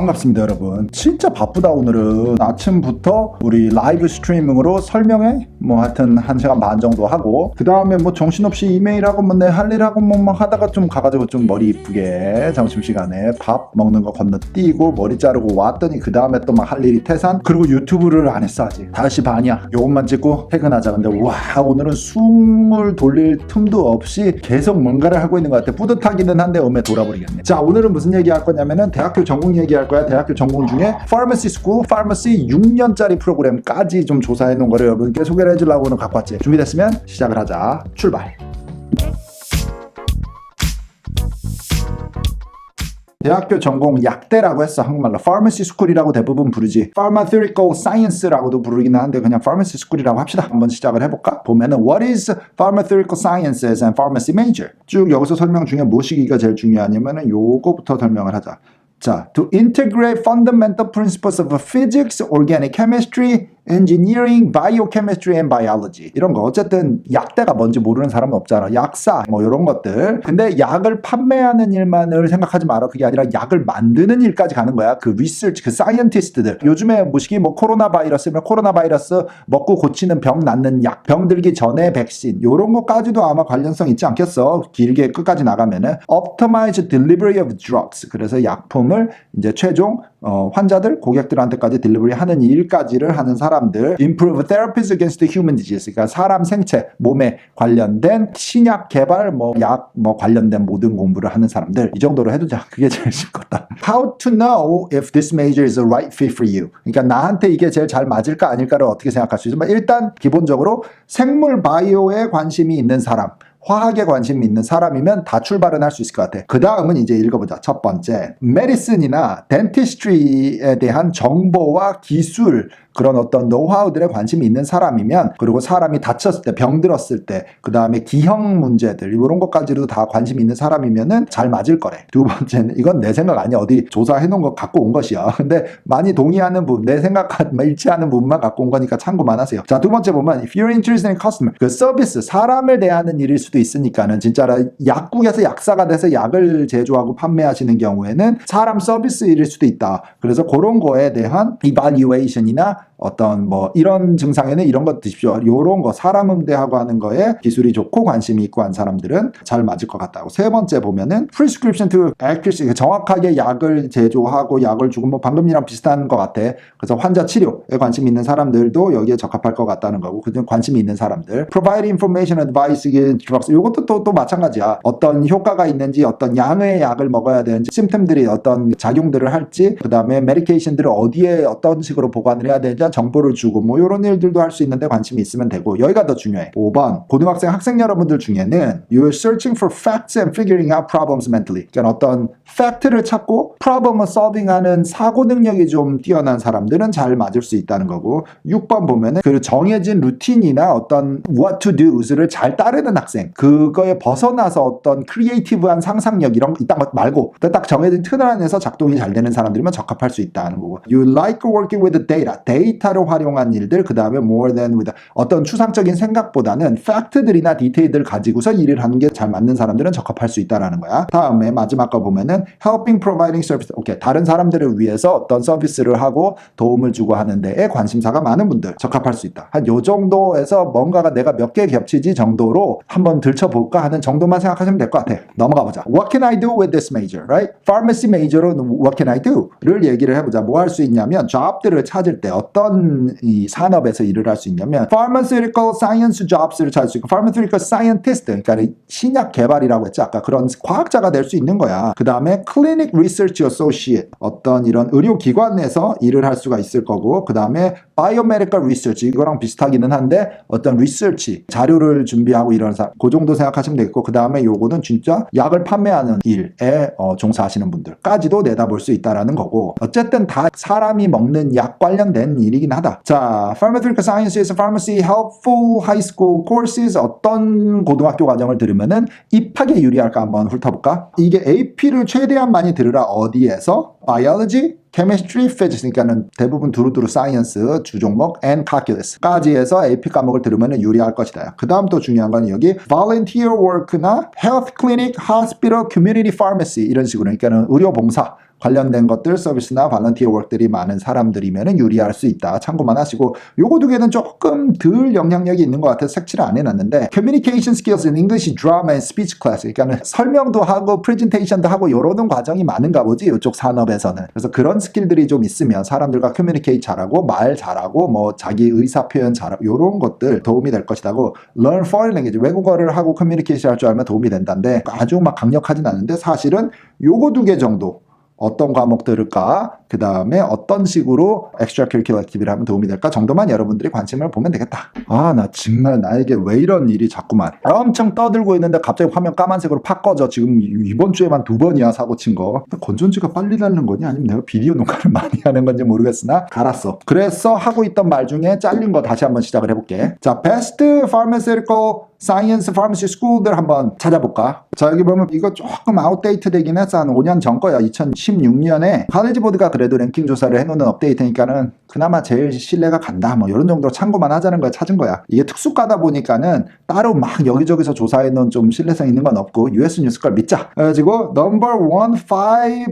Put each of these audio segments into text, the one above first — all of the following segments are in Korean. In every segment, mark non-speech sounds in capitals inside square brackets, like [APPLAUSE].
반갑습니다 여러분. 진짜 바쁘다 오늘은. 아침부터 우리 라이브 스트리밍으로 설명회 뭐 하여튼 한 시간 반 정도 하고. 그 다음에 뭐 정신없이 이메일하고 뭐 내 할 일하고 뭐막 하다가 좀 가가지고 좀 머리 이쁘게 점심시간에 밥 먹는 거 건너뛰고 머리 자르고 왔더니 그 다음에 또 막 할 일이 태산. 그리고 유튜브를 안 했어 아직. 5시 반이야. 요것만 찍고 퇴근하자. 근데 와 오늘은 숨을 돌릴 틈도 없이 계속 뭔가를 하고 있는 것 같아. 뿌듯하기는 한데 음에 돌아버리겠네. 자 오늘은 무슨 얘기 할 거냐면은 대학교 전공 얘기할 거야? 대학교 전공 중에 Pharmacy School Pharmacy 6년짜리 프로그램까지 좀 조사해 놓은 거를 여러분께 소개를 해주려고 오늘 갖고 왔지. 준비됐으면 시작을 하자. 출발. 대학교 전공 약대라고 했어 한국말로. Pharmacy School이라고 대부분 부르지. Pharmaceutical Science라고도 부르기는 한데 그냥 Pharmacy School이라고 합시다. 한번 시작을 해볼까? 보면은 What is Pharmaceutical Sciences and Pharmacy Major? 쭉 여기서 설명 중에 무엇이기가 제일 중요하냐면은 요거부터 설명을 하자 자, to integrate fundamental principles of physics, organic chemistry, engineering, biochemistry and biology. 이런 거. 어쨌든 약대가 뭔지 모르는 사람은 없잖아. 약사 뭐 이런 것들. 근데 약을 판매하는 일만을 생각하지 마라. 그게 아니라 약을 만드는 일까지 가는 거야. 그 리서치 그 사이언티스트들. 요즘에 무식이 뭐 코로나 바이러스면 코로나 바이러스 먹고 고치는 병 낫는 약 병들기 전에 백신. 요런 것까지도 아마 관련성 있지 않겠어? 길게 끝까지 나가면은. optimize delivery of drugs. 그래서 약품을 이제 최종 어, 환자들 고객들한테까지 딜리버리 하는 일까지를 하는 사람들 improve therapies against human disease. 그러니까 사람 생체 몸에 관련된 신약 개발 뭐 약뭐 관련된 모든 공부를 하는 사람들. 이 정도로 해두자. 그게 제일 쉽겠다. How to know if this major is the right fit for you? 그러니까 나한테 이게 제일 잘 맞을까 아닐까를 어떻게 생각할 수 있지만 일단 기본적으로 생물 바이오에 관심이 있는 사람 화학에 관심 있는 사람이면 다 출발은 할 수 있을 것 같아. 그 다음은 이제 읽어보자. 첫 번째. 메디슨이나 덴티스트리에 대한 정보와 기술, 그런 어떤 노하우들에 관심이 있는 사람이면 그리고 사람이 다쳤을 때, 병들었을 때, 그 다음에 기형 문제들 이런 것까지도 다 관심 있는 사람이면은 잘 맞을 거래. 두 번째는 이건 내 생각 아니야. 어디 조사해 놓은 거 갖고 온 것이야. [LAUGHS] 근데 많이 동의하는 부분, 내 생각과 일치하는 부분만 갖고 온 거니까 참고만 하세요. 자, 두 번째 보면 if you're interested in customer, 그 서비스, 사람을 대하는 일일 수도 있으니까는 진짜로 약국에서 약사가 돼서 약을 제조하고 판매하시는 경우에는 사람 서비스 일일 수도 있다. 그래서 그런 거에 대한 evaluation이나 어떤 뭐 이런 증상에는 이런 것 드십시오. 요런 거 사람 응대하고 하는 거에 기술이 좋고 관심이 있고 한 사람들은 잘 맞을 것 같다고. 세 번째 보면은 prescription to accuracy 정확하게 약을 제조하고 약을 주고 뭐 방금이랑 비슷한 것 같아. 그래서 환자 치료에 관심 있는 사람들도 여기에 적합할 것 같다는 거고 그중 관심이 있는 사람들 provide information advice drugs 요것도 또, 또 마찬가지야. 어떤 효과가 있는지 어떤 양의 약을 먹어야 되는지 심템들이 어떤 작용들을 할지 그 다음에 메디케이션들을 어디에 어떤 식으로 보관을 해야 되는지 정보를 주고 뭐 이런 일들도 할 수 있는데 관심이 있으면 되고. 여기가 더 중요해. 5번. 고등학생 학생 여러분들 중에는 you're searching for facts and figuring out problems mentally. 그러니까 어떤 팩트를 찾고 problem을 solving하는 사고 능력이 좀 뛰어난 사람들은 잘 맞을 수 있다는 거고. 6번 보면은 그 정해진 루틴이나 어떤 what to do를 잘 따르는 학생. 그거에 벗어나서 어떤 크리에이티브한 상상력 이런 거 이딴 것 말고 딱 정해진 틀 안에서 작동이 잘 되는 사람들이면 적합할 수 있다는 거고. you like working with the data. 데이터 를 활용한 일들 그 다음에 more than with 어떤 추상적인 생각보다는 팩트들이나 디테일들 가지고서 일을 하는 게 잘 맞는 사람들은 적합할 수 있다라는 거야. 다음에 마지막 거 보면은 helping providing service. 오케이. 다른 사람들을 위해서 어떤 서비스를 하고 도움을 주고 하는 데에 관심사가 많은 분들 적합할 수 있다. 한 요 정도에서 뭔가가 내가 몇 개 겹치지 정도로 한번 들춰볼까 하는 정도만 생각하시면 될 것 같아. 넘어가 보자. What can I do with this major right? Pharmacy major로 what can I do를 얘기를 해보자. 뭐 할 수 있냐면 job들을 찾을 때 어떤 이 산업에서 일을 할 수 있냐면 pharmaceutical science jobs를 찾을 수 있고 pharmaceutical scientist 그러니까 신약 개발이라고 했지 아까 그런 과학자가 될 수 있는 거야. 그 다음에 clinic research associate 어떤 이런 의료기관에서 일을 할 수가 있을 거고 그 다음에 biomedical research 이거랑 비슷하기는 한데 어떤 리서치 자료를 준비하고 이런 사, 그 정도 생각하시면 되겠고 그 다음에 요거는 진짜 약을 판매하는 일에 어, 종사하시는 분들까지도 내다볼 수 있다라는 거고 어쨌든 다 사람이 먹는 약 관련된 일이 긴 하다. 자, Pharmaceutical Sciences, Pharmacy, Helpful High School Courses 어떤 고등학교 과정을 들으면은 입학에 유리할까 한번 훑어볼까? 이게 AP를 최대한 많이 들으라 어디에서? Biology, chemistry, physics 그러니까는 대부분 두루두루 science 주종목 and calculus까지 해서 AP 과목을 들으면 유리할 것이다. 그 다음 또 중요한 건 여기 volunteer work나 health clinic, hospital, community pharmacy 이런 식으로 그러니까는 의료 봉사 관련된 것들 서비스나 발런티어 워크들이 많은 사람들이면 유리할 수 있다. 참고만 하시고 요거 두 개는 조금 덜 영향력이 있는 것 같아서 색칠을 안 해놨는데 Communication Skills in English Drama and Speech Class. 그러니까 [LAUGHS] 설명도 하고 프레젠테이션도 하고 요러는 과정이 많은가 보지 이쪽 산업에서는. 그래서 그런 스킬들이 좀 있으면 사람들과 커뮤니케이트 잘하고 말 잘하고 뭐 자기 의사 표현 잘하고 요런 것들 도움이 될 것이라고 Learn Foreign Language. 외국어를 하고 커뮤니케이션 할 줄 알면 도움이 된다는데 아주 막 강력하진 않은데 사실은 요거 두 개 정도 어떤 과목 들을까? 그 다음에 어떤 식으로 엑스트라 커리큘러 액티비를 하면 도움이 될까? 정도만 여러분들이 관심을 보면 되겠다. 아, 나 정말 나에게 왜 이런 일이 자꾸만. 엄청 떠들고 있는데 갑자기 화면 까만색으로 팍 꺼져. 지금 이번 주에만 두 번이야, 사고 친 거. 건전지가 빨리 닳는 거니? 아니면 내가 비디오 녹화를 [LAUGHS] 많이 하는 건지 모르겠으나, 갈았어. 그래서 하고 있던 말 중에 잘린 거 다시 한번 시작을 해볼게. 자, Best Pharmaceutical Science Pharmacy School들 한번 찾아볼까? 자, 여기 보면 이거 조금 아웃데이트 되긴 했어. 한 5년 전 거야. 2016년에 카레지 보드가 그래도 랭킹 조사를 해놓는 업데이트니까는 그나마 제일 신뢰가 간다. 뭐 이런 정도로 참고만 하자는 걸 찾은 거야. 이게 특수과다 보니까는 따로 막 여기저기서 조사해놓은 좀 신뢰성 있는 건 없고 US 뉴스 걸 믿자. 그래가지고 넘버 1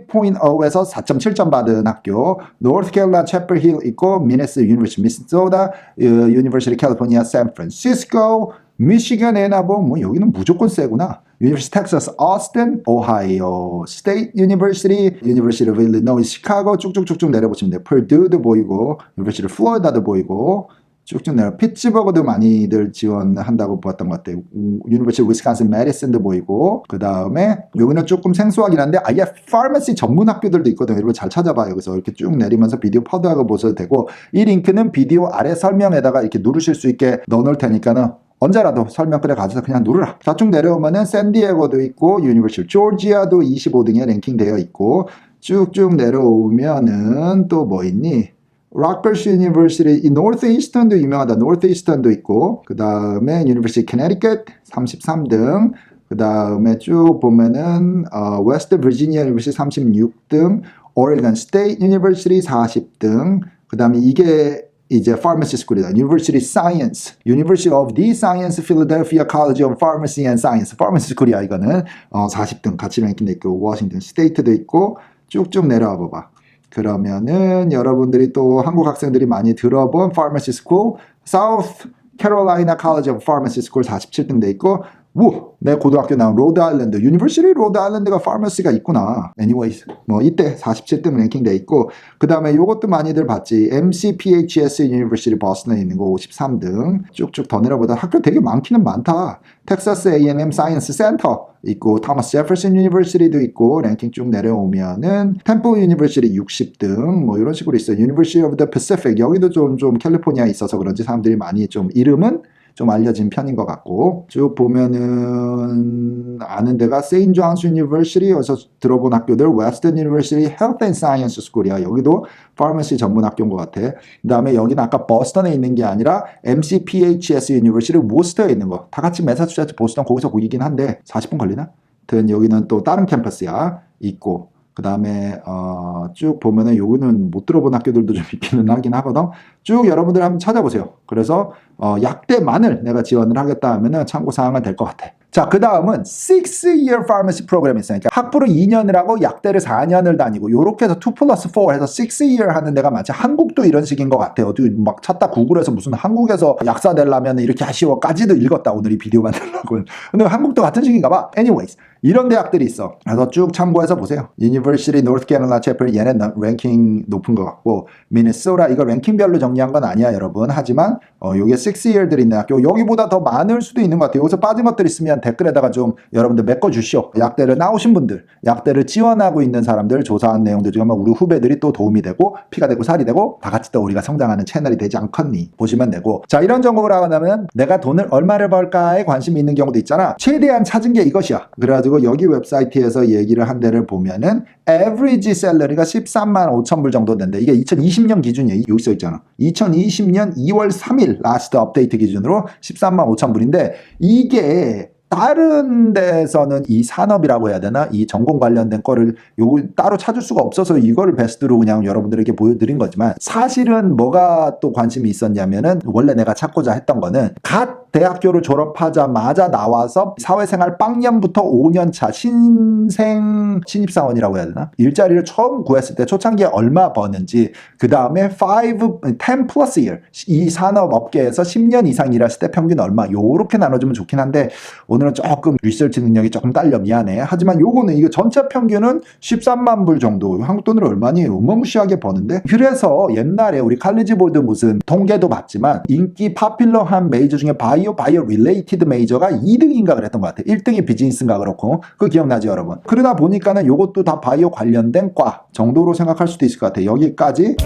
5.0에서 4.7점 받은 학교 노스캐롤라이나 채플 힐 있고 미네스 유니버시티 미시소다 유니버시티 캘리포니아 샌프란시스코 미시간 애나보 뭐 여기는 무조건 세구나. 유니버시티 텍사스 오스틴, 오하이오 스테이트 유니버시티, 유니버시티 오브 일리노이 시카고 쭉쭉쭉쭉 내려보시면 돼요. 펄드도 보이고 유니버시티 플로리다도 보이고 쭉쭉 내려 피츠버그도 많이들 지원한다고 보았던 것 같아요. 유니버시티 위스콘신 메디슨도 보이고 그 다음에 여기는 조금 생소하긴 한데 아예 파마시 전문 학교들도 있거든요. 여러분 잘 찾아봐요. 그래서 이렇게 쭉 내리면서 비디오 퍼드하고 보셔도 되고 이 링크는 비디오 아래 설명에다가 이렇게 누르실 수 있게 넣어놓을 테니까는 언제라도 설명글에 가져서 그냥 누르라. 자, 쭉 내려오면은 샌디에고도 있고 유니버시티 조지아도 25등에 랭킹되어 있고 쭉쭉 내려오면은 또 뭐 있니? 락버시 유니버시티 이 노스 이스턴도 유명하다. 노스 이스턴도 있고 그 다음에 유니버시티 캐네디컷 33등 그 다음에 쭉 보면은 어, 웨스트 버지니아 유니버시티 36등 오레곤 스테이트 유니버시티 40등 그 다음에 이게 이제 파마시 스쿨이다. University Science, University of the Science, Philadelphia College of Pharmacy and Science. 파마시 스쿨이야 이거는 어, 40등 같이 랭킹돼 있고 워싱턴 스테이트도 있고 쭉쭉 내려와 봐봐. 그러면은 여러분들이 또 한국 학생들이 많이 들어본 Pharmacy School, South Carolina College of Pharmacy School 47등 돼 있고 우! 내 고등학교 나온 로드 아일랜드, 유니버시티 로드 아일랜드가 파마시가 있구나. anyways, 뭐 이때 47등 랭킹돼 있고 그 다음에 요것도 많이들 봤지. MCPHS 유니버시티 버스턴에 있는 거 53등 쭉쭉 더 내려보다 학교 되게 많기는 많다. 텍사스 A&M 사이언스 센터 있고 토마스 제퍼슨 유니버시티도 있고 랭킹 쭉 내려오면은 템플 유니버시티 60등 뭐 이런 식으로 있어요. 유니버시티 오브 더 패시픽 여기도 좀좀 캘리포니아에 있어서 그런지 사람들이 많이 좀 이름은 좀 알려진 편인 것 같고 쭉 보면은 아는 데가 세인 존스 유니버시티 여기서 들어본 학교들 웨스턴 유니버시티 헬스 앤 사이언스 스쿨이야. 여기도 파마시 전문 학교인 것 같아. 그 다음에 여기는 아까 버스턴에 있는 게 아니라 MCPHS 유니버시티 모스터에 있는 거. 다 같이 매사추세츠 보스턴 거기서 보이긴 한데 40분 걸리나? 하여튼 여기는 또 다른 캠퍼스야. 있고 그 다음에 어, 쭉 보면은 요거는 못 들어본 학교들도 좀 있기는 하긴 하거든. 쭉 여러분들 한번 찾아보세요. 그래서 어, 약대만을 내가 지원을 하겠다 하면은 참고 사항은 될 것 같아. 자, 그 다음은 6-year pharmacy 프로그램이 있어요. 그러니까 학부를 2년을 하고 약대를 4년을 다니고 요렇게 해서 2 플러스 4 해서 6-year 하는 데가 많지. 한국도 이런 식인 것 같아요. 막 찾다 구글에서 무슨 한국에서 약사 되려면 이렇게 하시오까지도 읽었다. 오늘 이 비디오 만들려고. 근데 한국도 같은 식인가 봐. anyways. 이런 대학들이 있어. 그래서 쭉 참고해서 보세요. University North Carolina Chapel 얘는 랭킹 높은 것 같고 미네소라 이거 랭킹별로 정리한 건 아니야 여러분. 하지만 어, 요게 6year들 있는 학교 여기보다 더 많을 수도 있는 것 같아요. 여기서 빠진 것들 있으면 댓글에다가 좀 여러분들 메꿔주시오. 약대를 나오신 분들, 약대를 지원하고 있는 사람들 조사한 내용들 중에 아마 우리 후배들이 또 도움이 되고 피가 되고 살이 되고 다 같이 또 우리가 성장하는 채널이 되지 않겠니 보시면 되고 자 이런 전공을 하고 나면 내가 돈을 얼마를 벌까에 관심이 있는 경우도 있잖아. 최대한 찾은 게 이것이야. 그래가지고 여기 웹사이트에서 얘기를 한 데를 보면은 average salary가 13만 5천 불 정도 된대. 이게 2020년 기준이에요. 여기 써 있잖아. 2020년 2월 3일 라스트 업데이트 기준으로 13만 5천 불인데 이게 다른 데서는 이 산업이라고 해야 되나 이 전공 관련된 거를 요거 따로 찾을 수가 없어서 이거를 베스트로 그냥 여러분들에게 보여드린 거지만 사실은 뭐가 또 관심이 있었냐면은 원래 내가 찾고자 했던 거는 갓 대학교를 졸업하자마자 나와서 사회생활 빵년부터 5년 차 신생 신입사원이라고 해야 되나? 일자리를 처음 구했을 때 초창기에 얼마 버는지 그 다음에 5, 10 plus year 이 산업업계에서 10년 이상 일했을 때 평균 얼마? 요렇게 나눠주면 좋긴 한데 오늘은 조금 리서치 능력이 조금 딸려 미안해. 하지만 요거는 이거 전체 평균은 13만 불 정도. 한국 돈으로 얼마니? 어마무시하게 버는데? 그래서 옛날에 우리 칼리지 보드 무슨 통계도 봤지만 인기 파퓰러한 메이저 중에 바이 오 바이오 릴레이티드 메이저가 2등인가 그랬던 것 같아요. 1등이 비즈니스인가 그렇고. 그 기억나죠 여러분? 그러다 보니까는 요것도 다 바이오 관련된 과 정도로 생각할 수도 있을 것 같아요. 여기까지.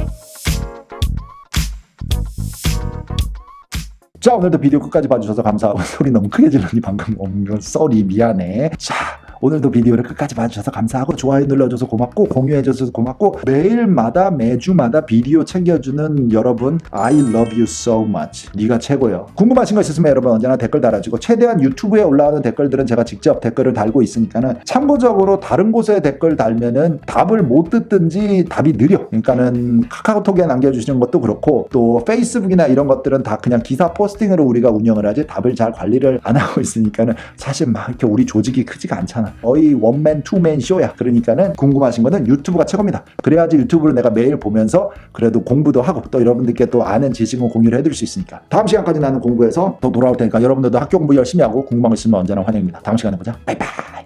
자 오늘도 비디오 끝까지 봐주셔서 감사하고 [LAUGHS] 소리 너무 크게 질렀니 방금 엉금 쏘리 미안해. 자 오늘도 비디오를 끝까지 봐주셔서 감사하고 좋아요 눌러줘서 고맙고 공유해줘서 고맙고 매일마다 매주마다 비디오 챙겨주는 여러분 I love you so much. 네가 최고요. 궁금하신 거 있으시면 여러분 언제나 댓글 달아주고 최대한 유튜브에 올라오는 댓글들은 제가 직접 댓글을 달고 있으니까는 참고적으로 다른 곳에 댓글 달면은 답을 못 듣든지 답이 느려. 그러니까는 카카오톡에 남겨주시는 것도 그렇고 또 페이스북이나 이런 것들은 다 그냥 기사 포스팅으로 우리가 운영을 하지 답을 잘 관리를 안 하고 있으니까는 사실 막 이렇게 우리 조직이 크지가 않잖아 거의 원맨 투맨 쇼야. 그러니까는 궁금하신 거는 유튜브가 최고입니다. 그래야지 유튜브를 내가 매일 보면서 그래도 공부도 하고 또 여러분들께 또 아는 지식을 공유를 해드릴 수 있으니까. 다음 시간까지 나는 공부해서 또 돌아올 테니까 여러분들도 학교 공부 열심히 하고 궁금한 거 있으면 언제나 환영입니다. 다음 시간에 보자. 바이바이